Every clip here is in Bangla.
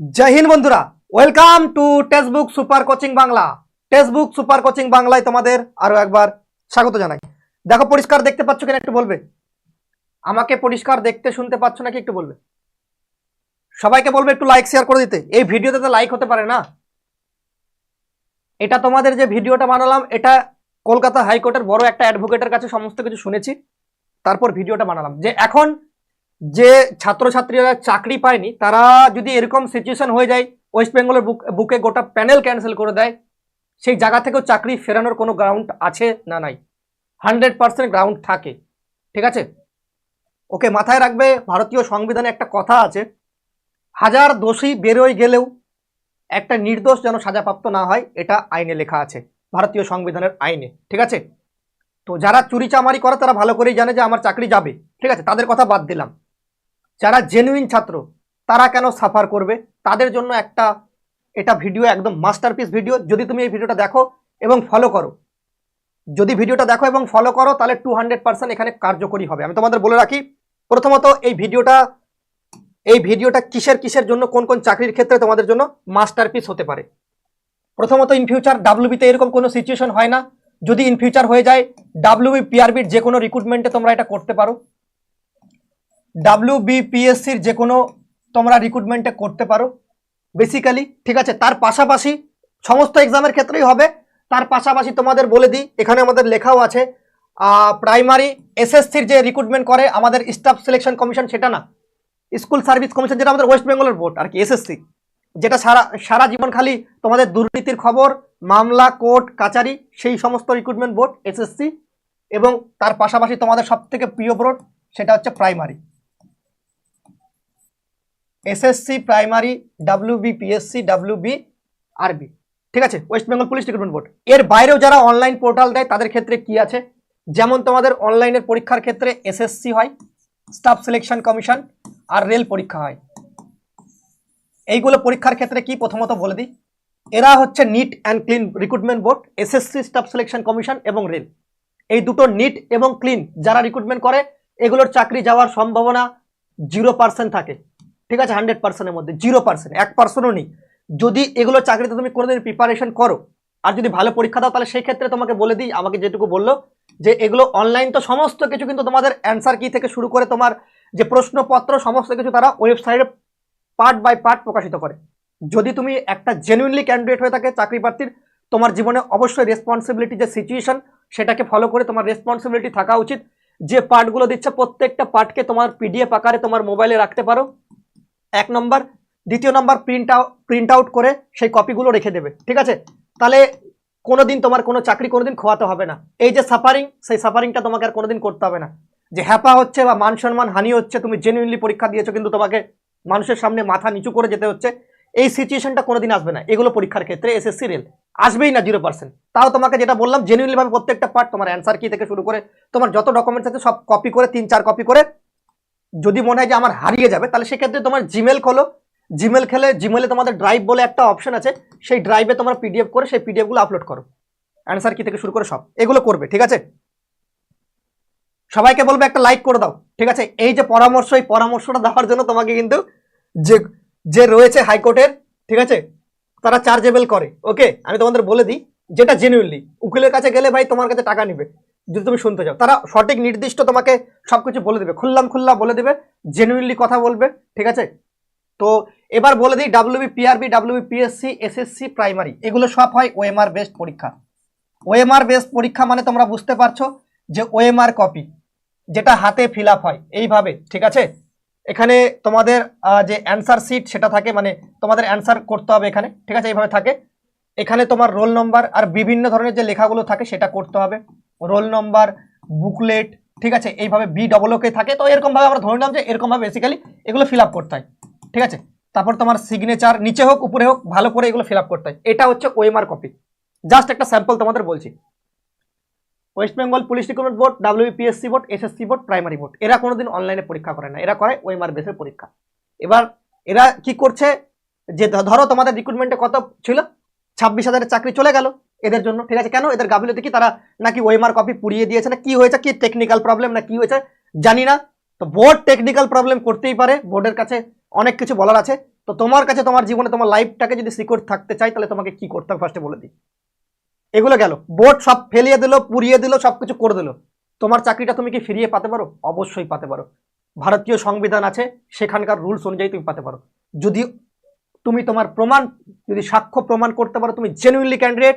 জয় হিন্দ বন্ধুরা welcome to textbook super coaching Bangla textbook super coaching বাংলায় তোমাদের আরও একবার স্বাগত জানাই। দেখো, পরিষ্কার দেখতে পাচ্ছ কিনা একটু বলবে? আমাকে পরিষ্কার দেখতে, শুনতে পাচ্ছ নাকি একটু বলবে? সবাইকে বলবে একটু লাইক শেয়ার করে দিতে। এই ভিডিওতে তো লাইক হতে পারে না। এটা তোমাদের যে ভিডিওটা বানালাম, এটা কলকাতা হাইকোর্টের বড় একটা অ্যাডভোকেটের কাছে সমস্ত কিছু শুনেছি। তারপর ভিডিওটা বানালাম। যে এখন যে ছাত্রছাত্রীরা চাকরি পায়নি, তারা যদি এরকম সিচুয়েশন হয়ে যায় ওয়েস্ট বেঙ্গলের বুক গোটা প্যানেল ক্যান্সেল করে দেয়, সেই জায়গা থেকেও চাকরি ফেরানোর কোনো গ্রাউন্ড আছে না নাই। হান্ড্রেড পার্সেন্ট গ্রাউন্ড থাকে। ঠিক আছে? ওকে, মাথায় রাখবে, ভারতীয় সংবিধানে একটা কথা আছে, হাজার দোষী বেরোয় গেলেও একটা নির্দোষ যেন সাজাপ্রাপ্ত না হয়, এটা আইনে লেখা আছে, ভারতীয় সংবিধানের আইনে। ঠিক আছে? তো যারা চুরি চামারি করে, তারা ভালো করেই জানে যে আমার চাকরি যাবে। ঠিক আছে? তাদের কথা বাদ দিলাম। যারা জেনুইন ছাত্র, তারা কেন সাফার করবে? তাদের জন্য একটা, এটা ভিডিও একদম মাস্টারপিস ভিডিও যদি তুমি এই ভিডিওটা দেখো এবং ফলো করো। যদি ভিডিওটা দেখো এবং ফলো করো, তাহলে টু হান্ড্রেড পার্সেন্ট এখানে কার্যকরী হবে। আমি তোমাদের বলে রাখি, প্রথমত এই ভিডিওটা এই ভিডিওটা কিসের কিসের জন্য, কোন কোন চাকরির ক্ষেত্রে তোমাদের জন্য মাস্টারপিস হতে পারে? প্রথমত ইন ফিউচার ডাব্লিউবিতে এরকম কোনো সিচুয়েশন হয় না। যদি ইন ফিউচার হয়ে যায় ডাব্লিউবি পিআরবির যে কোনো রিক্রুটমেন্টে তোমরা এটা করতে পারো। ডাব্লিউ বিপিএসসির যে কোনো তোমরা রিক্রুটমেন্টে করতে পারো। বেসিক্যালি ঠিক আছে, তার পাশাপাশি সমস্ত এক্সামের ক্ষেত্রেই হবে। তার পাশাপাশি তোমাদের বলে দিই, এখানে আমাদের লেখাও আছে প্রাইমারি এসএসসির যে রিক্রুটমেন্ট করে আমাদের স্টাফ সিলেকশন কমিশন সেটা না। স্কুল সার্ভিস কমিশন যেটা আমাদের ওয়েস্ট বেঙ্গলের বোর্ড আর কি এসএসসি যেটা সারা সারা জীবন খালি তোমাদের দুর্নীতির খবর, মামলা, কোর্ট, কাচারি, সেই সমস্ত রিক্রুটমেন্ট বোর্ড এসএসসি এবং তার পাশাপাশি তোমাদের সব থেকে প্রিয় বোর্ড সেটা হচ্ছে primary SSC primary WB PSC WB RB ঠিক আছে? West Bengal police recruitment board এর বাইরেও যারা অনলাইন পোর্টাল দেয়, তাদের ক্ষেত্রে কি আছে? যেমন তোমাদের অনলাইনের পরীক্ষার ক্ষেত্রে এসএসসি হয় স্টাফ সিলেকশন কমিশন আর রেল পরীক্ষা হয়। এইগুলো পরীক্ষার ক্ষেত্রে কি? প্রথমত বলে দিই। এরা হচ্ছে neat and clean recruitment board SSC staff selection commission এবং রেল এই দুটো নিট এবং ক্লিন যারা রিক্রুটমেন্ট করে, এগুলোর চাকরি যাওয়ার সম্ভাবনা জিরো পার্সেন্ট থাকে। ঠিক আছে হান্ড্রেড পার্সেন্টের মধ্যে জিরো পার্সেন্ট এক পার্সেন্টও নেই। যদি এগুলো চাকরিতে তুমি কোনোদিন প্রিপারেশন করো, আর যদি ভালো পরীক্ষা দাও, তাহলে সেই ক্ষেত্রে তোমাকে বলে দিই, আমাকে যেটুকু বলল, যে এগুলো অনলাইন তো সমস্ত কিছু কিন্তু তোমাদের অ্যান্সার কি থেকে শুরু করে তোমার যে প্রশ্নপত্র, সমস্ত কিছু তারা ওয়েবসাইটে পার্ট বাই পার্ট প্রকাশিত করে। যদি তুমি একটা জেনুইনলি ক্যান্ডিডেট হয়ে থাকে চাকরি প্রার্থীর তোমার জীবনে অবশ্যই রেসপন্সিবিলিটি যে সিচুয়েশন সেটাকে ফলো করে তোমার রেসপন্সিবিলিটি থাকা উচিত। যে পার্টগুলো দিচ্ছে, প্রত্যেকটা পার্টকে তোমার পিডিএফ আকারে তোমার মোবাইলে রাখতে পারো। এক নম্বর, দ্বিতীয় নম্বর প্রিন্ট আউট প্রিন্ট আউট করে সেই কপিগুলো রেখে দেবে, ঠিক আছে? তাহলে কোনোদিন তোমার কোনো চাকরি কোনোদিন খোয়াতে হবে না। এই যে সাফারিং সেই সাফারিংটা তোমাকে আর কোনোদিন করতে হবে না। যে হ্যাপা হচ্ছে বা মান সম্মান হানি হচ্ছে, তুমি জেনুইনলি পরীক্ষা দিয়েছ কিন্তু তোমাকে মানুষের সামনে মাথা নিচু করে যেতে হচ্ছে, এই সিচুয়েশনটা কোনোদিন আসবে না। এগুলো পরীক্ষার ক্ষেত্রে এসএসসি রেল আসবেই না জিরো পার্সেন্ট তাও তোমাকে যেটা বললাম জেনুইনলি ভাবে প্রত্যেকটা পার্ট তোমার অ্যান্সার কি থেকে শুরু করে তোমার যত ডকুমেন্টস আছে সব কপি করে, তিন চার কপি করে যদি মনে হয় যে আমার হারিয়ে যাবে, তাহলে সেক্ষেত্রে তোমার জিমেল খোলো। জিমেল খেলে জিমেলে তোমাদের ড্রাইভ বলে একটা অপশন আছে, সেই ড্রাইভে তোমার পিডিএফ করে সেই পিডিএফগুলো আপলোড করো। অ্যান্সার কি থেকে শুরু করে সব। এগুলো করবে, ঠিক আছে? সবাইকে বলবে একটা লাইক করে দাও, ঠিক আছে? এই যে পরামর্শ, এই পরামর্শটা দেওয়ার জন্য তোমাকে কিন্তু যে যে রয়েছে হাইকোর্টের, ঠিক আছে? তারা চার্জেবল করে ওকে আমি তোমাদের বলে দিই, যেটা জেনুইনলি উকিলের কাছে গেলে ভাই তোমার কাছে টাকা নেবে। যদি তুমি শুনতে চাও, তারা সঠিক নির্দিষ্ট তোমাকে সবকিছু বলে দেবে। খুললাম, খুল্লা, বলে দেবে জেনুইনলি কথা বলবে, ঠিক আছে? তো এবার বলে দিই WB PRB WB PSC SSC primary এগুলো সব হয় ওএমআর বেসড পরীক্ষা। ওএমআর বেসড পরীক্ষা মানে তোমরা বুঝতে পারছ যে ওএমআর কপি যেটা হাতে ফিল হয়, এইভাবে, ঠিক আছে? এখানে তোমাদের যে অ্যান্সার শিট সেটা থাকে মানে তোমাদের অ্যান্সার করতে হবে এখানে, ঠিক আছে? এইভাবে থাকে। এখানে তোমার রোল নম্বর আর বিভিন্ন ধরনের যে লেখাগুলো থাকে, সেটা করতে হবে। রোল নম্বর, বুকলেট, ঠিক আছে? এইভাবে বি ডবল ওকে থাকে। তো এরকমভাবে আমরা ধরে নিলাম যে এরকমভাবে বেসিক্যালি এগুলো ফিল করতে হয়। ঠিক আছে? তারপর তোমার সিগনেচার নিচে হোক, উপরে হোক, ভালো করে এগুলো ফিল করতে হয়। এটা হচ্ছে ওএমআর কপি জাস্ট একটা স্যাম্পল তোমাদের বলছি। West Bengal police recruitment board WPSC board SSC board primary board এরা কোনোদিন অনলাইনে পরীক্ষা করে না। এরা করে ওএমআর বেসের পরীক্ষা। এবার এরা কি করছে? যে ধরো তোমাদের রিক্রুটমেন্টে কত ছিল? ছাব্বিশ হাজারের চাকরি চলে গেল। এদের জন্য, ঠিক আছে? কেন এদের গাফিলতি কি তারা নাকি ওএমআর কপি পুড়িয়ে দিয়েছে? না কি হয়েছে? কি টেকনিক্যাল প্রবলেম না কি হয়েছে? জানি না। তো বোর্ড টেকনিক্যাল প্রবলেম করতেই পারে। বোর্ডের কাছে অনেক কিছু বলার আছে। তো তোমার কাছে, তোমার জীবনে, তোমার লাইফটাকে যদি সিকিউর থাকতে চাই, তাহলে তোমাকে কি করতে হবে? ফার্স্টে বলে দিই। এগুলো গেল। বোর্ড সব ফেলিয়ে দিল, পুড়িয়ে দিল, সব কিছু করে দিল। তোমার চাকরিটা তুমি কি ফিরিয়ে পাতে পারো? অবশ্যই পাতে পারো। ভারতীয় সংবিধান আছে, সেখানকার রুলস অনুযায়ী তুমি পাতে পারো। যদি তুমি তোমার প্রমাণ, যদি সাক্ষ্য প্রমাণ করতে পারো, তুমি জেনুইনলি ক্যান্ডিডেট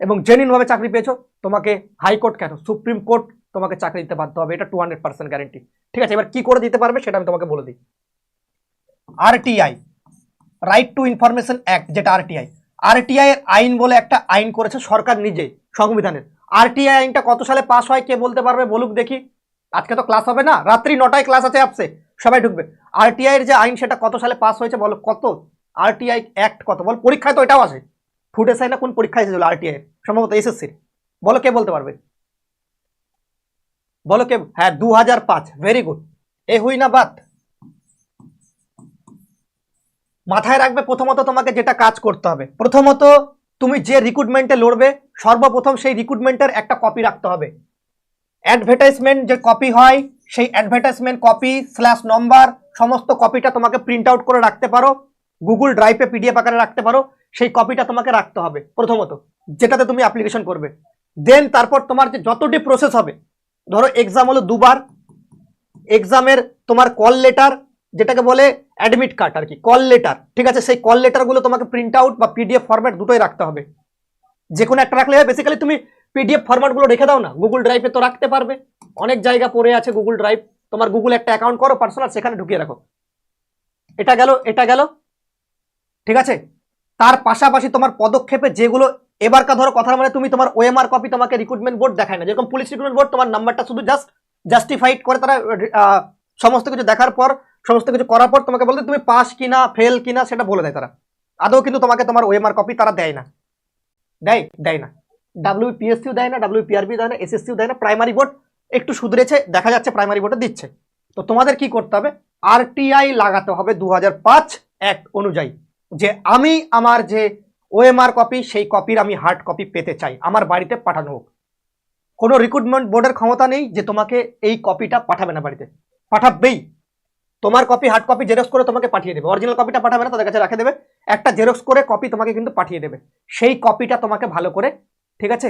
এবং জেনুইনভাবে চাকরি পেয়েছ, তোমাকে হাইকোর্ট কেন? সুপ্রিম কোর্ট তোমাকে চাকরি দিতে বাধ্য হবে, এটা টু হান্ড্রেড পার্সেন্ট গ্যারেন্টি ঠিক আছে, এবার কি করে দিতে পারবে সেটা আমি তোমাকে বলে দিই। RTI right to information act যেটা আরটিআই আরটিআই এর আইন বলে একটা আইন করেছে সরকার নিজেই সংবিধানের। আরটিআই আইনটা কত সালে পাস হয়, কে বলতে পারবে বলুক দেখি। আজকে তো ক্লাস হবে না, রাত্রি নটায় ক্লাস আছে অ্যাপসে সবাই ঢুকবে। আরটিআই এর যে আইন সেটা কত সালে পাস হয়েছে বলো, কত? আরটিআই অ্যাক্ট কত? বল, পরীক্ষায় তো এটাও আসে ফুড এসআই না কোন পরীক্ষা এসেছিল আরটিআই? সম্ভবত এসএসসির বলো কে বলতে পারবে? বলো কে? হ্যাঁ দু হাজার পাঁচ। ভেরি গুড এ হুই না বাত। মাথায় রাখবে প্রথমত তোমাকে যেটা কাজ করতে হবে। প্রথমত তুমি যে রিক্রুটমেন্টে লড়বে, সর্বপ্রথম সেই রিক্রুটমেন্টের একটা কপি রাখতে হবে। অ্যাডভার্টাইজমেন্ট যে কপি হয়, সেই অ্যাডভার্টাইজমেন্ট কপি স্ল্যাশ নম্বর সমস্ত কপিটা তোমাকে প্রিন্ট আউট করে রাখতে পারো। গুগল ড্রাইভে পিডিএফ আকারে রাখতে পারো, সেই কপিটা তোমাকে রাখতে হবে প্রথমত, যেটাতে তুমি অ্যাপ্লিকেশন করবে। দেন তারপর তোমার যে যতটি প্রসেস হবে, ধরো এক্সাম হলো দুবার এক্সামের তোমার কল লেটার যেটাকে বলে অ্যাডমিট কার্ড আর কি কল লেটার ঠিক আছে? সেই কল লেটারগুলো তোমাকে প্রিন্ট আউট বা পিডিএফ ফরম্যাট দুটোই রাখতে হবে। যে কোনো একটা রাখলে বেসিক্যালি তুমি পিডিএফ ফরম্যাটগুলো রেখে দাও না গুগল ড্রাইভে তো রাখতে পারবে। অনেক জায়গা পড়ে আছে গুগল ড্রাইভ তোমার গুগল একটা অ্যাকাউন্ট করো পার্সোনাল সেখানে ঢুকিয়ে রাখো। এটা গেল এটা গেল ঠিক আছে? তার পাশাপাশি তোমার পদক্ষেপে যেগুলো এবারকার ধরো কথা মানে তুমি তোমার ওএমআর কপি তোমাকে রিক্রুটমেন্ট বোর্ড দেখায় না। যেরকম পুলিশ রিক্রুটমেন্ট বোর্ড তোমার নাম্বারটা শুধু জাস্ট জাস্টিফাইড করে তারা সমস্ত কিছু দেখার পর, সমস্ত কিছু করার পর তোমাকে বলতে তুমি পাস কিনা ফেল কিনা সেটা বলে দেয় তারা। আদৌ কিন্তু তোমাকে তোমার ওএমআর কপি তারা দেয় না। দেয়? দেয় না। ডাব্লিউপিএসসিও দেয় না ডাব্লিউপিআরবি দেয় না এসএসসিও দেয় না প্রাইমারি বোর্ড একটু সুধরেছে দেখা যাচ্ছে প্রাইমারি বোর্ডে দিচ্ছে। তো তোমাদের কি করতে হবে? আরটিআই লাগাতে হবে দু পাঁচ অ্যাক্ট অনুযায়ী। যে আমি আমার যে ওএমআর কপি সেই কপির আমি হার্ড কপি পেতে চাই, আমার বাড়িতে পাঠানো হোক। কোনো রিক্রুটমেন্ট বোর্ডের ক্ষমতা নেই যে তোমাকে এই কপিটা পাঠাবে না বাড়িতে। পাঠাবেই। তোমার কপি হার্ড কপি জেরক্স করে তোমাকে পাঠিয়ে দেবে। অরিজিনাল কপিটা পাঠাবে না, তাদের কাছে রাখে দেবে। একটা জেরক্স করে কপি তোমাকে কিন্তু পাঠিয়ে দেবে। সেই কপিটা তোমাকে ভালো করে, ঠিক আছে,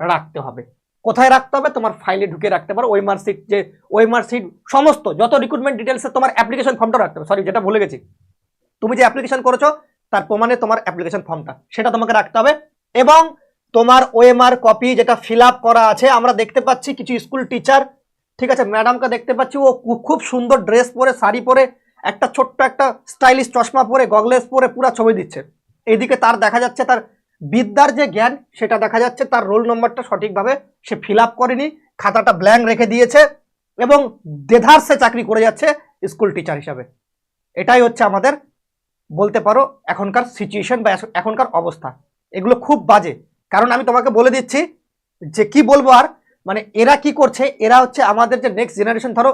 রাখতে হবে। কোথায় রাখতে হবে? তোমার ফাইলে ঢুকে রাখতে পারো। ওই মার্কশিট যে ওই মার্কশিট সমস্ত, যত রিক্রুটমেন্ট ডিটেলসে তোমার অ্যাপ্লিকেশন ফর্মটা রাখতে হবে। সরি যেটা ভুলে গেছি। তুমি যে অ্যাপ্লিকেশন করেছ, তার প্রমাণে তোমার অ্যাপ্লিকেশন ফর্মটা সেটা তোমাকে রাখতে হবে। এবং তোমার ওএমআর কপি যেটা ফিল করা আছে, আমরা দেখতে পাচ্ছি কিছু স্কুল টিচার ঠিক আছে ম্যাডামকে দেখতে পাচ্ছি, ও খুব সুন্দর ড্রেস পরে, শাড়ি পরে, একটা ছোট্ট একটা স্টাইলিশ চশমা পরে গগলেস পরে পুরো ছবি দিচ্ছে। এইদিকে তার দেখা যাচ্ছে তার বিদ্যার যে জ্ঞান, সেটা দেখা যাচ্ছে তার রোল নম্বরটা সঠিকভাবে সে ফিল করেনি, খাতাটা ব্ল্যাঙ্ক রেখে দিয়েছে, এবং দেধার সে চাকরি করে যাচ্ছে স্কুল টিচার হিসাবে। এটাই হচ্ছে আমাদের বলতে পারো এখনকার সিচুয়েশন বা এখনকার অবস্থা। এগুলো খুব বাজে। কারণ আমি তোমাকে বলে দিচ্ছি যে কি বলব আর? মানে এরা কি করছে? এরা হচ্ছে আমাদের যে নেক্সট জেনারেশন ধরো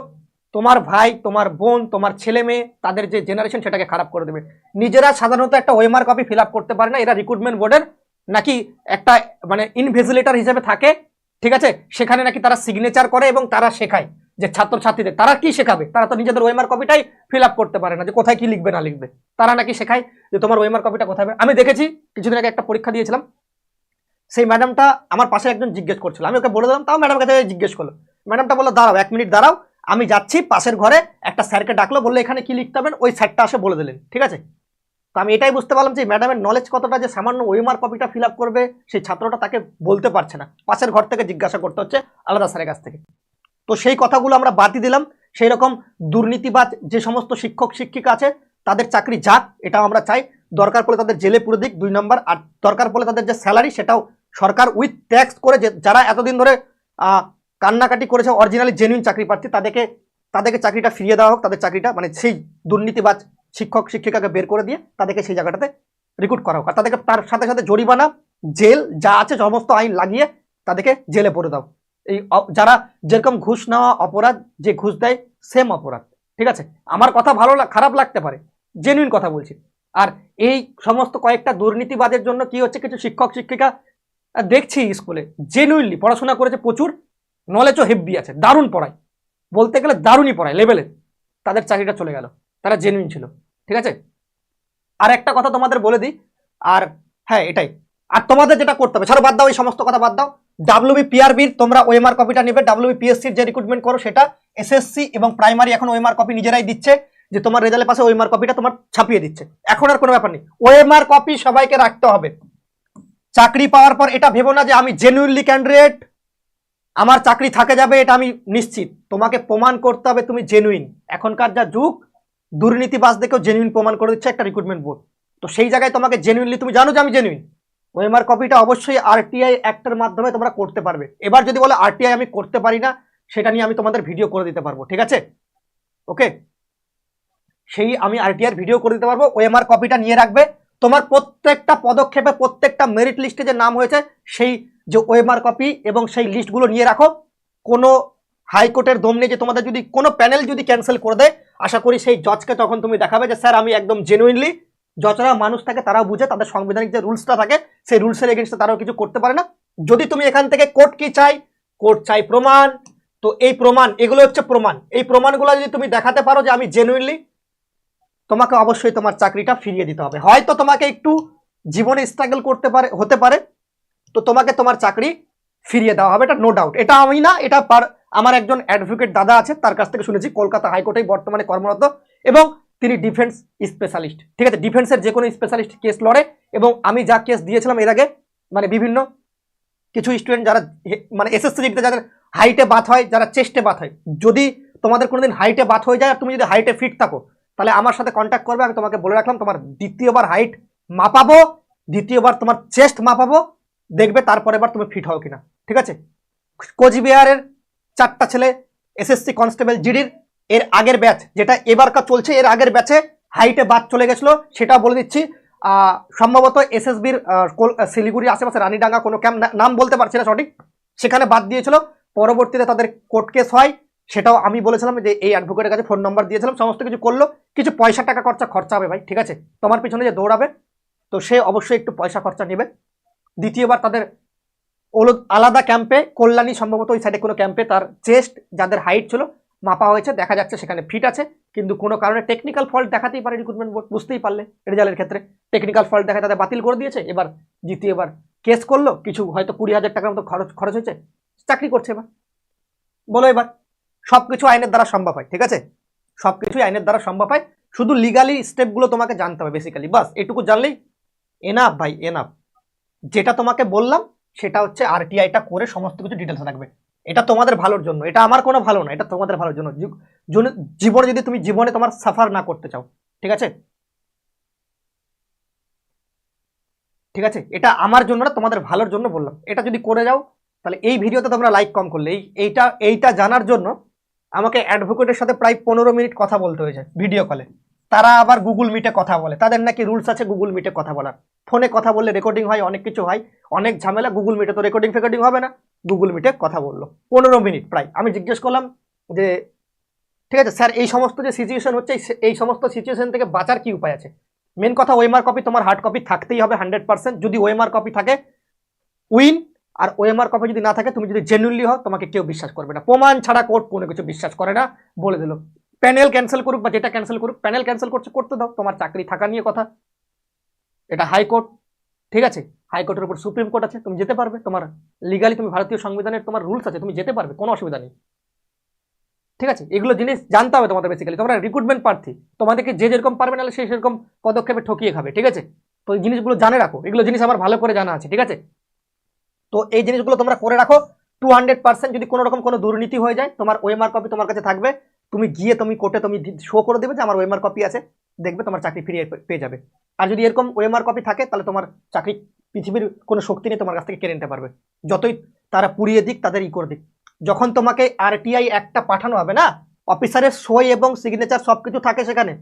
তোমার ভাই, তোমার বোন, তোমার ছেলে মেয়ে, তাদের যে জেনারেশন সেটাকে খারাপ করে দেবে। নিজেরা সাধারণত একটা ওয়েমার কপি ফিল করতে পারে না। এরা রিক্রুটমেন্ট বোর্ডের নাকি একটা মানে ইনভেজিলেটার হিসেবে থাকে, ঠিক আছে? সেখানে নাকি তারা সিগনেচার করে এবং তারা শেখায়। যে ছাত্র ছাত্রীদের তারা কি শেখাবে? তারা তো নিজেদের ওয়েমার কপিটাই ফিল আপ করতে পারে না যে কোথায় কি লিখবে, না লিখবে। তারা নাকি শেখায় যে তোমার ওয়েমার কপিটা কোথায় আমি দেখেছি, কিছুদিন আগে একটা পরীক্ষা দিয়েছিলাম। সেই ম্যাডামটা আমার পাশে একজন জিজ্ঞেস করছিল। আমি ওকে বলে দিলাম, তাও ম্যাডাম কাছে জিজ্ঞেস করল। ম্যাডামটা বলল, দাঁড়াও, এক মিনিট দাঁড়াও, আমি যাচ্ছি পাশের ঘরে, একটা স্যারকে ডাকলো, বলল, এখানে কি লিখতে হবেন ওই স্যারটা আসে বলে দিলেন, ঠিক আছে? তো আমি এটাই বুঝতে পারলাম যে ম্যাডামের নলেজ কতটা যে সামান্য ওয়েমার কপিটা ফিল করবে, সেই ছাত্রটা তাকে বলতে পারছে না। পাশের ঘর থেকে জিজ্ঞাসা করতে হচ্ছে আলাদা স্যারের কাছ থেকে। তো সেই কথাগুলো আমরা বাতি দিলাম। সেই রকম দুর্নীতিবাজ যে সমস্ত শিক্ষক, শিক্ষিকা আছে, তাদের চাকরি যাক, এটাও আমরা চাই। দরকার পড়লে তাদের জেলে পুরো দিক, দুই নম্বর। আর দরকার পড়লে তাদের যে স্যালারি সেটাও সরকার উইথ ট্যাক্স করে যে যারা এতদিন ধরে কান্নাকাটি করেছে অরিজিনালি জেনুইন চাকরি প্রার্থী, তাদেরকে তাদেরকে চাকরিটা ফিরিয়ে দেওয়া হোক, তাদের চাকরিটা মানে সেই দুর্নীতিবাজ শিক্ষক, শিক্ষিকাকে বের করে দিয়ে তাদেরকে সেই জায়গাটাতে রিক্রুট করা হোক। আর তাদেরকে তার সাথে সাথে জরিমানা, জেল, যা আছে, সমস্ত আইন লাগিয়ে তাদেরকে জেলে পড়ে দাও। এই যারা যেরকম ঘুষ নেওয়া অপরাধ, যে ঘুষ দেয় সেম অপরাধ। ঠিক আছে? আমার কথা ভালো খারাপ লাগতে পারে। জেনুইন কথা বলছি। আর এই সমস্ত কয়েকটা দুর্নীতিবাদের জন্য কি হচ্ছে? কিছু শিক্ষক, শিক্ষিকা দেখছি স্কুলে জেনুইনলি পড়াশোনা করেছে প্রচুর নলেজও হেভি আছে, দারুণ পড়ায়। বলতে গেলে দারুণই পড়ায় লেভেলে তাদের চাকরিটা চলে গেল, তারা জেনুইন ছিল। ঠিক আছে? আর একটা কথা তোমাদের বলে দিই, আর হ্যাঁ এটাই। আর তোমাদের যেটা করতে হবে, ছাড়ো, বাদ দাও, এই সমস্ত কথা বাদ দাও। ডাব্লিউবি পিআরবির তোমরা ওএমআর কপিটা নেবে। ডাব্লিউবি পিএসসির যে রিক্রুটমেন্ট করো সেটা এসএসসি এবং প্রাইমারি এখন ওএমআর কপি নিজেরাই দিচ্ছে, যে তোমার রেজাল্টের পাশে ওএমআর কপিটা তোমার ছাপিয়ে দিচ্ছে। এখন আর কোনো ব্যাপার নেই। ওএমআর কপি সবাইকে রাখতে হবে। চাকরি পাওয়ার পর এটা ভেবো না যে আমি জেনুইনলি ক্যান্ডিডেট আমার চাকরি থাকে যাবে, এটা আমি নিশ্চিত। তোমাকে প্রমাণ করতে হবে তুমি জেনুইন এখনকার যা যুগ দুর্নীতিবাজ দেখেও জেনুইন প্রমাণ করে দিচ্ছে একটা রিক্রুটমেন্ট বোর্ড তো সেই জায়গায় তোমাকে জেনুইনলি তুমি জানো যে আমি জেনুইন ওএমআর কপিটা অবশ্যই আরটিআই অ্যাক্টের মাধ্যমে তোমরা করতে পারবে। এবার যদি বলো আরটিআই আমি করতে পারি না, সেটা নিয়ে আমি তোমাদের ভিডিও করে দিতে পারব, ঠিক আছে? ওকে সেই আমি আরটিআর ভিডিও করে দিতে পারব, ওএমআর কপিটা নিয়ে রাখবে। তোমার প্রত্যেকটা পদক্ষেপে, প্রত্যেকটা মেরিট লিস্টে যে নাম হয়েছে, সেই যে ওএমআর কপি এবং সেই লিস্টগুলো নিয়ে রাখো। কোনো হাইকোর্টের দম নেই যে তোমাদের যদি কোনো প্যানেল যদি ক্যান্সেল করে দেয়, আশা করি সেই জজকে তখন তুমি দেখাবে যে, স্যার, আমি একদম জেনুইনলি যতটা মানুষ থাকে তারাও বুঝে, তাদের সাংবিধানিক যে রুলসটা থাকে, সেই রুলসের এগেনস্টে তারাও কিছু করতে পারে না। যদি তুমি এখান থেকে কোর্ট কি চাই, কোর্ট চাই প্রমাণ। তো এই প্রমাণ, এগুলো হচ্ছে প্রমাণ। এই প্রমাণগুলো যদি তুমি দেখাতে পারো যে আমি জেনুইনলি তোমাকে অবশ্যই তোমার চাকরিটা ফিরিয়ে দিতে হবে। হয়তো তোমাকে একটু জীবনে স্ট্রাগল করতে পারে, হতে পারে, তো তোমাকে তোমার চাকরি ফিরিয়ে দেওয়া হবে। এটা নো ডাউট এটা আমি না, এটা আমার একজন অ্যাডভোকেট দাদা আছে, তার কাছ থেকে শুনেছি, কলকাতা হাইকোর্টেই বর্তমানে কর্মরত। এবং তিনি ডিফেন্স স্পেশালিস্ট ঠিক আছে? ডিফেন্সের যে কোনো স্পেশালিস্ট কেস লড়ে এবং আমি যা কেস দিয়েছিলাম এর আগে মানে বিভিন্ন কিছু স্টুডেন্ট যারা মানে এসএসসি জিতে যাদের হাইটে বাত হয়, যারা চেস্টে বাত হয়, যদি তোমাদের কোনোদিন হাইটে বাত হয়ে যায় আর তুমি যদি হাইটে ফিট থাকো, তাহলে আমার সাথে কন্ট্যাক্ট করবে, আমি তোমাকে বলে রাখলাম, তোমার দ্বিতীয়বার হাইট মাপাবো, দ্বিতীয়বার তোমার চেস্ট মাপাবো, দেখবে তারপরে এবার তুমি ফিট হও কিনা, ঠিক আছে? কোচবিহারের চারটা ছেলে এসএসসি কনস্টেবল জিডির এর আগের ব্যাচ যেটা এবারকার চলছে, এর আগের ব্যাচে হাইটে বাদ চলে গেছিল, সেটা বলে দিচ্ছি। সম্ভবত এসএসবির শিলিগুড়ির আশেপাশে, রানীডাঙ্গা কোনো ক্যাম্প নাম বলতে পারছি না সঠিক। সেখানে বাদ দিয়েছিল। পরবর্তীতে তাদের কোর্ট কেস হয়। সেটাও আমি বলেছিলাম যে এই অ্যাডভোকেটের কাছে ফোন নম্বর দিয়েছিলাম, সমস্ত কিছু করল। কিছু পয়সা টাকা খরচা খরচা হবে ভাই, ঠিক আছে? তোমার পিছনে যে দৌড়াবে, তো সে অবশ্যই একটু পয়সা খরচা নেবে। দ্বিতীয়বার তাদের আলাদা ক্যাম্পে কল্যাণী সম্ভবত ওই সাইডে কোনো ক্যাম্পে তার চেস্ট যাদের হাইট ছিল মাপা হয়েছে, দেখা যাচ্ছে সেখানে ফিট আছে, কিন্তু কোনো কারণে টেকনিক্যাল ফল্ট দেখাতেই পারে রিক্রুটমেন্ট বোর্ড বুঝতেই পারলে রেজাল্টের ক্ষেত্রে। টেকনিক্যাল ফল্ট দেখা তাদের বাতিল করে দিয়েছে, এবার দ্বিতীয়বার কেস করল, কিছু হয়তো কুড়ি হাজার টাকার মতো খরচ খরচ হয়েছে, চাকরি করছে এবার। বলো এবার সব কিছু আইনের দ্বারা সম্ভব হয়, ঠিক আছে? সব কিছুই আইনের দ্বারা সম্ভব হয়, শুধু লিগালি স্টেপগুলো তোমাকে জানতে হবে বেসিক্যালি বাস এটুকু জানলেই এনাফ ভাই এনাফ যেটা তোমাকে বললাম, সেটা হচ্ছে আরটিআইটা করে সমস্ত কিছু ডিটেলস রাখবে এটা তোমাদের ভালোর জন্য, এটা আমার কোনো ভালো না, এটা তোমাদের ভালোর জন্য। জীবনে যদি তুমি জীবনে তোমার সাফার না করতে চাও, ঠিক আছে? ঠিক আছে? এটা আমার জন্য না, তোমাদের ভালোর জন্য বললাম। এটা যদি করে যাও, তাহলে এই ভিডিওতে তোমরা লাইক কম করলে। এই এইটা এইটা জানার জন্য আমাকে অ্যাডভোকেটের সাথে প্রায় পনেরো মিনিট কথা বলতে হয়েছে ভিডিও কলে তারা আবার গুগল মিটে কথা বলে। তাদের নাকি রুলস আছে গুগল মিটে কথা বলার। ফোনে কথা বললে রেকর্ডিং হয়, অনেক কিছু হয়। অনেক ঝামেলা গুগল মিটে তো রেকর্ডিং ফেকর্ডিং হবে না। গুগল মিটে কথা বলল। পনেরো মিনিট প্রায়। আমি জিজ্ঞেস করলাম যে, ঠিক আছে, স্যার, এই সমস্ত যে সিচুয়েশন হচ্ছে এই- সমস্ত সিচুয়েশন থেকে বাঁচার কি উপায় আছে? মেন কথা, ওএমআর কপি তোমার হার্ড কপি থাকতেই হবে হান্ড্রেড পার্সেন্ট যদি ওএমআর কপি থাকে উইন আর ওএমআর কপি যদি না থাকে, তুমি যদি জেনুইনলি হও, তোমাকে কেউ বিশ্বাস করবে না। প্রমাণ ছাড়া কোর্ট কোনো কিছু বিশ্বাস করে না, বলে দিল। প্যানেল ক্যান্সেল করুক বা যেটা ক্যান্সেল করুক প্যানেল ক্যান্সেল করছে, করতে দাও। তোমার চাকরি থাকা নিয়ে কথা। এটা হাইকোর্ট ঠিক আছে? হাইকোর্টের উপর সুপ্রিম কোর্ট আছে, তুমি যেতে পারবে। তোমার লিগালি তুমি ভারতীয় সংবিধানের তোমার রুলস আছে, তুমি যেতে পারবে, কোনো অসুবিধা নেই। ঠিক আছে? এগুলো জিনিস জানতে হবে তোমাদের বেসিক্যালি তোমরা রিক্রুটমেন্ট প্রার্থী, তোমাদেরকে যে যেরকম পারবে নাহলে সেই সেরকম পদক্ষেপে ঠকিয়ে খাবে, ঠিক আছে? তো এই জিনিসগুলো জানে রাখো। এগুলো জিনিস আমার ভালো করে জানা আছে, ঠিক আছে? তো এই জিনিসগুলো তোমরা করে রাখো। টু হান্ড্রেড পার্সেন্ট যদি কোনো রকম কোনো দুর্নীতি হয়ে যায়, তোমার ওএমআর কপি তোমার কাছে থাকবে। তুমি গিয়ে তুমি কোর্টে তুমি শো করে দেবে যে আমার ওএমআর কপি আছে। দেখবে তোমার চাকরি ফিরিয়ে পেয়ে যাবে। আর যদি এরকম ওএমআর কপি থাকে, তাহলে তোমার চাকরি পৃথিবীর কোনো শক্তি নেই তোমার কাছ থেকে কেড়ে নিতে পারবে। যতই তারা পুড়িয়ে দিক, তাদের ই করে দিক। যখন তোমাকে আরটিআই একটা পাঠানো হবে না, অফিসারের সই এবং সিগনেচার সব কিছু থাকে সেখানে।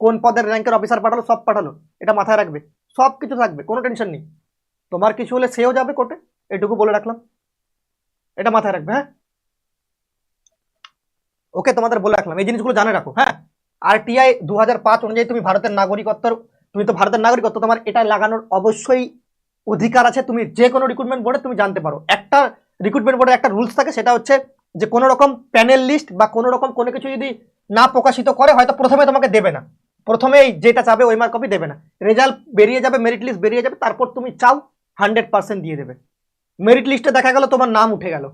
কোন পদের র্যাঙ্কের অফিসার পাঠালো, সব পাঠালো। এটা মাথায় রাখবে। সব কিছু থাকবে, কোনো টেনশন নেই। তোমার কিছু হলে সেও যাবে কোর্টে, এটুকু বলে রাখলাম। এটা মাথায় রাখবে হ্যাঁ? ওকে, তোমাদের বলে রাখলাম। এই জিনিসগুলো জানে রাখো হ্যাঁ? আরটিআই দু হাজার পাঁচ অনুযায়ী তুমি ভারতের নাগরিকত্ব তুমি তো ভারতের নাগরিকত্ব, তোমার এটা লাগানোর অবশ্যই অধিকার আছে, তুমি যে কোনো রিক্রুটমেন্ট বোর্ডে তুমি জানতে পারো। একটা রিক্রুটমেন্ট বোর্ডের একটা রুলস থাকে, সেটা হচ্ছে যে কোনো রকম প্যানেল লিস্ট বা কোনো রকম কোনো কিছু যদি না প্রকাশিত করে, হয়তো প্রথমে তোমাকে দেবে না। প্রথমেই যেটা চাবে ওই মার্ক কপি দেবে না। রেজাল্ট বেরিয়ে যাবে মেরিট লিস্ট বেরিয়ে যাবে, তারপর তুমি চাও হান্ড্রেড পার্সেন্ট দিয়ে দেবে। মেরিট লিস্টে দেখা গেল তোমার নাম উঠে গেল।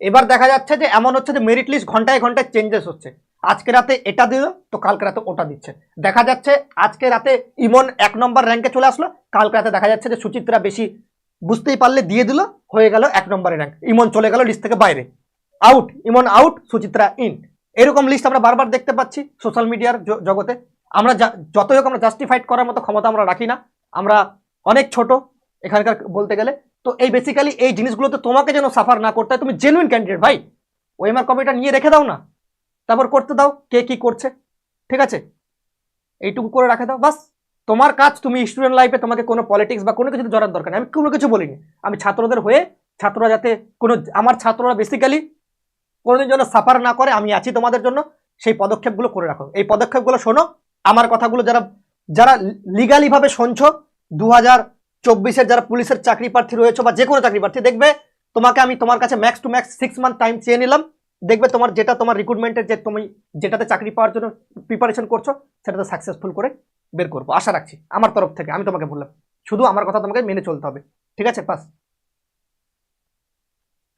এবার দেখা যাচ্ছে যে এমন হচ্ছে যে মেরিট লিস্ট ঘন্টায় ঘন্টায় চেঞ্জেস হচ্ছে। আজকে রাতে এটা দিল তো কালকে রাতে ওটা দিচ্ছে। দেখা যাচ্ছে আজকে রাতে ইমন এক নম্বর র্যাঙ্কে চলে আসলো, কালকে রাতে দেখা যাচ্ছে যে সুচিত্রা বেশি বুঝতেই পারলে দিয়ে দিল, হয়ে গেল এক নম্বরের র্যাঙ্ক ইমন চলে গেল লিস্ট থেকে বাইরে। Out Imon out Suchitra in এরকম লিস্ট আমরা বারবার দেখতে পাচ্ছি সোশ্যাল মিডিয়ার জগতে। আমরা যতই হোক আমরা জাস্টিফাইড করার মতো ক্ষমতা আমরা রাখি না। আমরা অনেক ছোট এখানকার বলতে গেলে। তো এই বেসিক্যালি এই জিনিসগুলোতে তোমাকে যেন সাফার না করতে হয়, তুমি জেনুইন ক্যান্ডিডেট ভাই। ওএমআর কপিটা নিয়ে রেখে দাও না। তারপর করতে দাও, কে কি করছে, ঠিক আছে? এইটুকু করে রাখে দাও, বাস। তোমার কাজ তুমি স্টুডেন্ট লাইফে তোমাকে কোনো পলিটিক্স বা কোনো কিছু জড়ার দরকার নেই। আমি কোনো কিছু বলিনি। আমি ছাত্রদের হয়ে, ছাত্ররা যাতে কোনো, আমার ছাত্ররা বেসিক্যালি কোনোদিন যেন সাফার না করে, আমি আছি তোমাদের জন্য, সেই পদক্ষেপগুলো করে রাখো। এই পদক্ষেপগুলো শোনো। আমার কথাগুলো যারা যারা লিগালি ভাবে শুনছো দু হাজার চব্বিশের যারা পুলিশের চাকরি প্রার্থী রয়েছে বা যে কোনো চাকরি প্রার্থী, দেখবে তোমাকে আমি তোমার কাছে max two max six month time চেয়ে নিলাম। দেখবে তোমার যেটা তোমার রিক্রুটমেন্টের যে তুমি যেটাতে চাকরি পাওয়ার জন্য প্রিপারেশন করছ, সেটাতে সাকসেসফুল করে বের করব। আশা রাখছি, আমার তরফ থেকে, আমি তোমাকে বললাম। শুধু আমার কথা তোমাকে মেনে চলতে হবে। ঠিক আছে? পাস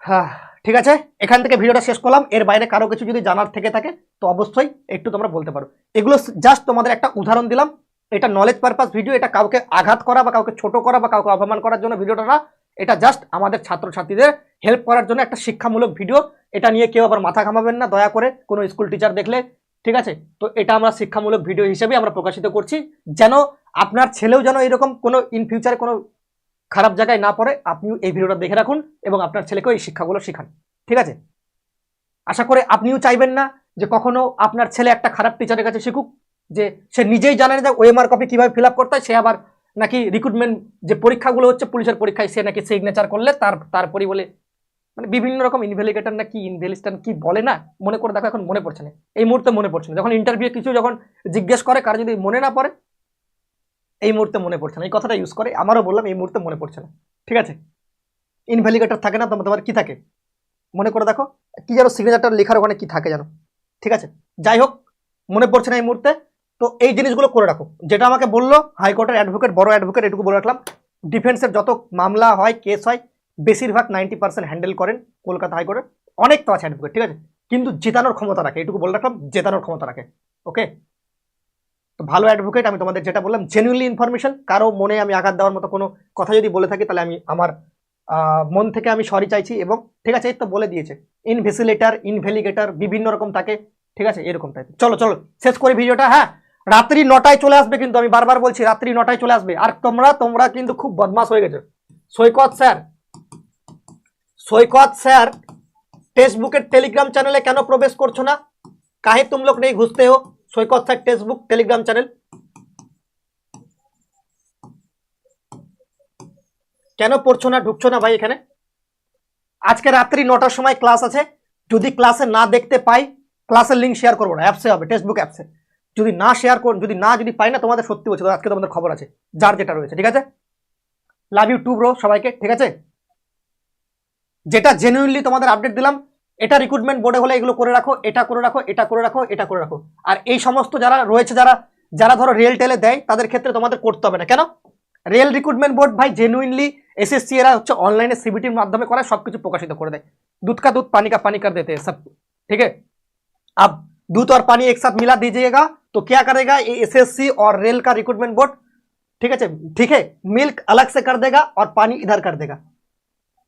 হ্যাঁ ঠিক আছে? এখান থেকে ভিডিওটা শেষ করলাম। এর বাইরে কারও কিছু যদি জানার থেকে থাকে, তো অবশ্যই একটু তোমরা বলতে পারো। এগুলো জাস্ট তোমাদের একটা উদাহরণ দিলাম। এটা নলেজ পারপাস ভিডিও এটা কাউকে আঘাত করা বা কাউকে ছোট করা বা কাউকে অপমান করার জন্য ভিডিওটা না। এটা জাস্ট আমাদের ছাত্রছাত্রীদের হেল্প করার জন্য একটা শিক্ষামূলক ভিডিও এটা নিয়ে কেউ আবার মাথা ঘামাবেন না, দয়া করে। কোনো স্কুল টিচার দেখলে, ঠিক আছে? তো এটা আমরা শিক্ষামূলক ভিডিও হিসেবে আমরা প্রকাশিত করছি। যেন আপনার ছেলেও যেন এরকম কোনো ইন ফিউচারে কোনো খারাপ জায়গায় না পড়ে, আপনিও এই ভিডিওটা দেখে রাখুন এবং আপনার ছেলেকেও এই শিক্ষাগুলো শেখান। ঠিক আছে? আশা করে আপনিও চাইবেন না যে কখনো আপনার ছেলে একটা খারাপ টিচারের কাছে শিখুক, যে সে নিজেই জানে না যে ওএমআর কপি কীভাবে ফিল আপ করতে হয়, সে আবার নাকি রিক্রুটমেন্ট যে পরীক্ষাগুলো হচ্ছে পুলিশের পরীক্ষায় সে নাকি সিগনেচার করলে তার, তারপরই বলে মানে বিভিন্ন রকম ইনভেলিগেটর না কি ইনভেলিস্টান কি বলে না, মনে করে দেখো এখন মনে পড়ছে না। এই মুহূর্তে মনে পড়ছে না। যখন ইন্টারভিউ কিছু যখন জিজ্ঞেস করে, কার যদি মনে না পড়ে, এই মুহূর্তে মনে পড়ছে না। এই কথাটা ইউজ করে, আমারও বললাম এই মুহূর্তে মনে পড়ছে না। ঠিক আছে? ইনভ্যালিগেটর থাকে না, তোমার তোমার কি থাকে? মনে করে দেখো, কি যেন সিগনেচারটা লেখার ওখানে কি থাকে যেন। ঠিক আছে? যাই হোক, মনে পড়ছে না এই মুহূর্তে। তো এই জিনিসগুলো করে রাখো। যেটা আমাকে বলল হাইকোর্টের অ্যাডভোকেট বড় অ্যাডভোকেট এটুকু বলে রাখলাম। ডিফেন্সের যত মামলা হয় কেস হয়, বেশিরভাগ নাইনটি পার্সেন্ট হ্যান্ডেল করেন কলকাতা হাইকোর্টের অনেক তো আছে অ্যাডভোকেট ঠিক আছে? কিন্তু জেতানোর ক্ষমতা রাখে, এটুকু বলে রাখলাম, জেতানোর ক্ষমতা রাখে। ওকে তো ভালো অ্যাডভোকেট আমি তোমাদের যেটা বললাম জেনুইনলি ইনফরমেশন কারও মনে আমি আঘাত দেওয়ার মতো কোনো কথা যদি বলে থাকি, তাহলে আমি আমার মন থেকে আমি সরি চাইছি এবং, ঠিক আছে, এই তো বলে দিয়েছে। ইনভেসিলেটার ইনভেলিগেটার বিভিন্ন রকম থাকে ঠিক আছে, এরকম টাইপ চলো চলো, শেষ করি ভিডিওটা হ্যাঁ? রাত্রি নটায় চলে আসবে কিন্তু, আমি বারবার বলছি রাত্রি নটায় চলে আসবে। আর তোমরা তোমরা কিন্তু খুব বদমাস হয়ে গেছো। সৈকত স্যার সৈকত স্যার টেক্সটবুকের টেলিগ্রাম চ্যানেলে কেন প্রবেশ করছ না? কাহে তুম লোক নেই, ঘুষতে হো। Saikat sir textbook Telegram channel. কেন পড়ছো না, ঢুকছো না ভাই এখানে? আজকে রাত্রি নটার সময় ক্লাস আছে। যদি ক্লাসে না দেখতে পাই, ক্লাসের লিঙ্ক শেয়ার করব না। অ্যাপসে হবে টেক্সটবুক অ্যাপসে যদি না শেয়ার কর যদি না যদি পাই না তোমাদের সত্যি বলছি আজকে তোমাদের খবর আছে যার যেটা রয়েছে ঠিক আছে লাভ ইউ টু ব্রো সবাইকে ঠিক আছে যেটা জেনুইনলি তোমাদের আপডেট দিলাম এটা রিক্রুটমেন্ট বোর্ডে হলে এগুলো করে রাখো এটা করে রাখো এটা করে রাখো এটা করে রাখো আর এই সমস্ত যারা রয়েছে যারা যারা ধরো রেল টেলে দেয় তাদের ক্ষেত্রে তোমাদের করতে হবে না কেন রেল রিক্রুটমেন্ট বোর্ড ভাই জেনুইনলি এসএসসি এরা হচ্ছে অনলাইনে সিবিটির মাধ্যমে করা সবকিছু প্রকাশিত করে দেয় दूध का दूध पानी का पानी कर देते हैं सब ठीक है अब दूध और पानी एक साथ मिला दीजिएगा तो क्या करेगा ये एसएससी और रेल का रिक्रूटमेंट बोर्ड ठीक है ठीक है मिल्क अलग से कर देगा और पानी इधर कर देगा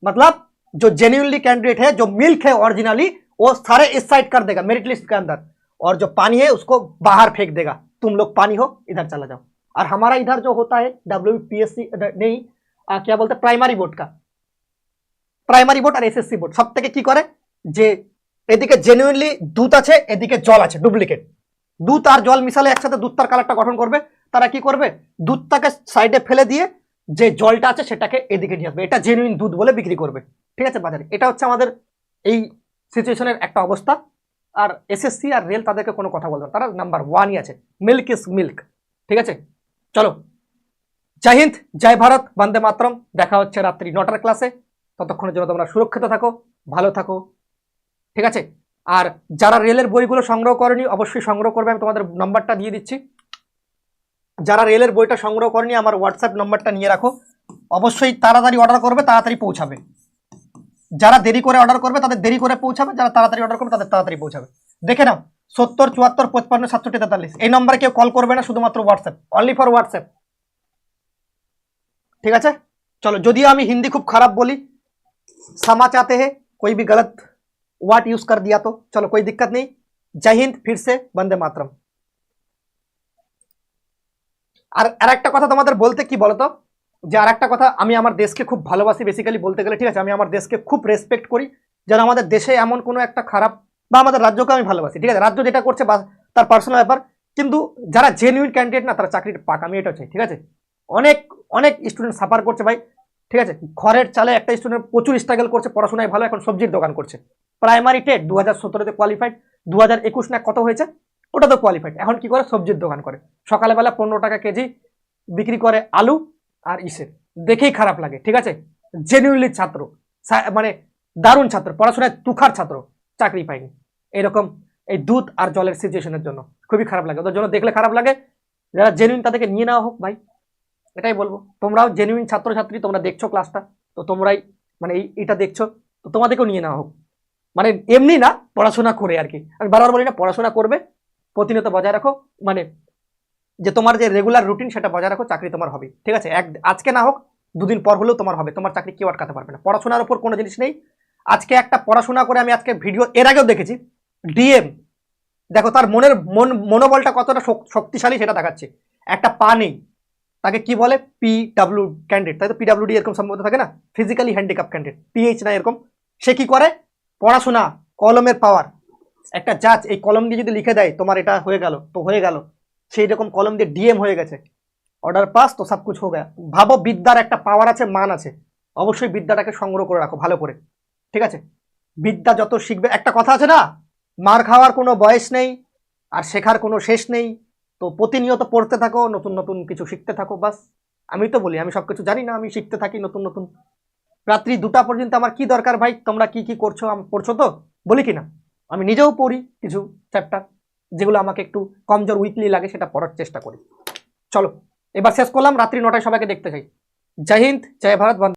मतलब जो जेन्यूनली कैंडिडेट है जो मिल्क है ओरिजिनली वो सारे इस साइड कर देगा मेरिट लिस्ट के अंदर और जो पानी है उसको बाहर फेंक देगा तुम लोग पानी हो इधर चला जाओ और हमारा इधर जो होता है डब्ल्यू पी एस सी नहीं आ, क्या बोलते हैं प्राइमरी बोर्ड का প্রাইমারি বোর্ড আর এসএসসি বোর্ড সব থেকে কি করে যে এদিকে জেনুইনলি দুধ আছে এদিকে জল আছে ডুপ্লিকেট দুধ আর জল মিশালে একসাথে দুধটার কালারটা গঠন করবে। তারা কি করবে? দুধটাকে সাইডে ফেলে দিয়ে যে জলটা আছে সেটাকে এদিকে নিয়ে আসবে। এটা জেনুইন দুধ বলে বিক্রি করবে। ঠিক আছে, বাজারে। এটা হচ্ছে আমাদের এই সিচুয়েশনের একটা অবস্থা। আর এসএসসি আর রেল তাদেরকে কোনো কথা বলবে তারা নাম্বার ওয়ানই আছে। মিল্ক ইজ মিল্ক ঠিক আছে? চলো। জয় হিন্দ, জয় ভারত, বন্দে মাতরম। দেখা হচ্ছে রাত্রি নটার ক্লাসে ততক্ষণের জন্য তোমরা সুরক্ষিত থাকো, ভালো থাকো। ঠিক আছে? আর যারা রেলের বইগুলো সংগ্রহ করেনি, অবশ্যই সংগ্রহ করবে। আমি তোমাদের নম্বরটা দিয়ে দিচ্ছি। যারা রেলের বইটা সংগ্রহ করেনি, আমার হোয়াটসঅ্যাপ নম্বরটা নিয়ে রাখো। অবশ্যই তাড়াতাড়ি অর্ডার করবে, তাড়াতাড়ি পৌঁছাবে। যারা দেরি করে অর্ডার করবে, তাদের দেরি করে পৌঁছাবে। যারা তাড়াতাড়ি অর্ডার করবে, তাদের তাড়াতাড়ি পৌঁছাবে। দেখে নাও, সত্তর, চুয়াত্তর, পঁচপান্ন, সাতষট্টি, তেতাল্লিশ। এই নম্বরে কেউ কল করবে না, শুধুমাত্র হোয়াটসঅ্যাপ অনলি ফর হোয়াটসঅ্যাপ ঠিক আছে? চলো, যদিও আমি হিন্দি খুব খারাপ বলি সামা চাতে হে, কোই ভি গলত वर्ड यूज कर दिया तो चलो कोई दिक्कत नहीं जय हिंद फिर से वंदे मातरम আর আর একটা কথা তোমাদের বলতে কি বলতো যে আর একটা কথা আমি আমার দেশকে খুব ভালোবাসি বেসিক্যালি বলতে গেলে ঠিক আছে আমি আমার দেশকে খুব রেসপেক্ট করি যেন আমাদের দেশে এমন কোনো একটা খারাপ বা আমাদের রাজ্যকে আমি ভালোবাসি ঠিক আছে রাজ্য যেটা করছে বা তার পার্সোনাল ব্যাপার কিন্তু যারা জেনুইন ক্যান্ডিডেট না তারা চাকরিটা পাক আমি এটা চাই ঠিক আছে অনেক অনেক স্টুডেন্ট সাফার করছে ভাই ঠিক আছে খড়ের চালে একটা স্টুডেন্ট প্রচুর স্ট্রাগল করছে পড়াশোনায় ভালো এখন সবজির দোকান করছে প্রাইমারি টেট দু হাজার সতেরোতে কোয়ালিফাইড দু হাজার একুশ না কত হয়েছে? ওটা তো কোয়ালিফাইড এখন কি করে? সবজির দোকান করে। সকালবেলা পনেরো টাকা কেজি বিক্রি করে আলু আর ইসের। দেখেই খারাপ লাগে, ঠিক আছে? জেনুইনলি ছাত্র। মানে দারুণ ছাত্র, পড়াশোনায় তুখার ছাত্র, চাকরি পায়নি। এরকম এই দুধ আর জলের সিচুয়েশনের জন্য। খুবই খারাপ লাগে। ওদের জন্য দেখলে খারাপ লাগে, যারা জেনুইন তাদেরকে নিয়ে নেওয়া হোক ভাই। এটাই বলব। তোমরাও জেনুইন ছাত্রছাত্রী, তোমরা দেখছ ক্লাসটা তো তোমরাই মানে এই এটা দেখছ। তো তোমাদেরকেও নিয়ে নেওয়া হোক। মানে এমনি না, পড়াশোনা করে আর কি। আমি বারবার বলি না, পড়াশোনা করবে, প্রতিনিয়ত বজায় রাখো মানে যে তোমার যে রেগুলার রুটিন সেটা বজায় রাখো, চাকরি তোমার হবে ঠিক আছে? এক, আজকে না হোক, দুদিন পর হলেও তোমার হবে, তোমার চাকরি কেউ আটকাতে পারবে না। পড়াশোনার উপর কোনো জিনিস নেই। আজকে একটা পড়াশোনা করে আমি আজকে ভিডিও এর আগেও দেখেছি ডিএম দেখো তার মনের, মন, মনোবলটা কতটা শক্তিশালী সেটা দেখাচ্ছে। একটা পা নেই, তাকে কি বলে? পি ডাব্লিউ ক্যান্ডিডেট তাই তো? পিডাব্লিউডি এরকম সম্ভবত থাকে না? ফিজিক্যালি হ্যান্ডিক্যাপ ক্যান্ডিডেট পিএইচ না এরকম। সে কি করে? পড়াশোনা, কলমের পাওয়ার একটা জাজ এই কলম দিয়ে যদি লিখে দেয়, তোমার এটা হয়ে গেল, তো হয়ে গেল। সেই রকম কলম দিয়ে ডিএম হয়ে গেছে। অর্ডার পাস তো সব কিছু হয়ে ভাবো, বিদ্যার একটা পাওয়ার আছে, মান আছে। অবশ্যই বিদ্যাটাকে সংগ্রহ করে রাখো, ভালো করে। ঠিক আছে? বিদ্যা যত শিখবে, একটা কথা আছে না? মার খাওয়ার কোনো বয়স নেই, আর শেখার কোনো শেষ নেই। তো প্রতিনিয়ত পড়তে থাকো, নতুন নতুন কিছু শিখতে থাকো, বাস। আমি তো বলি, আমি সব কিছু জানি না, আমি শিখতে থাকি নতুন নতুন। রাত্রি দুটা পর্যন্ত আমার কি দরকার ভাই? তোমরা কি কি করছ, আম- পড়ছো তো? বলি কি না আমি নিজেও পড়ি কিছু চ্যাপ্টার যেগুলো আমাকে একটু কমজোর উইকলি লাগে, সেটা পড়ার চেষ্টা করি। চলো, এবার শেষ করলাম, রাত্রি নটায় সবাইকে দেখতে চাই জয় হিন্দ, জয় ভারত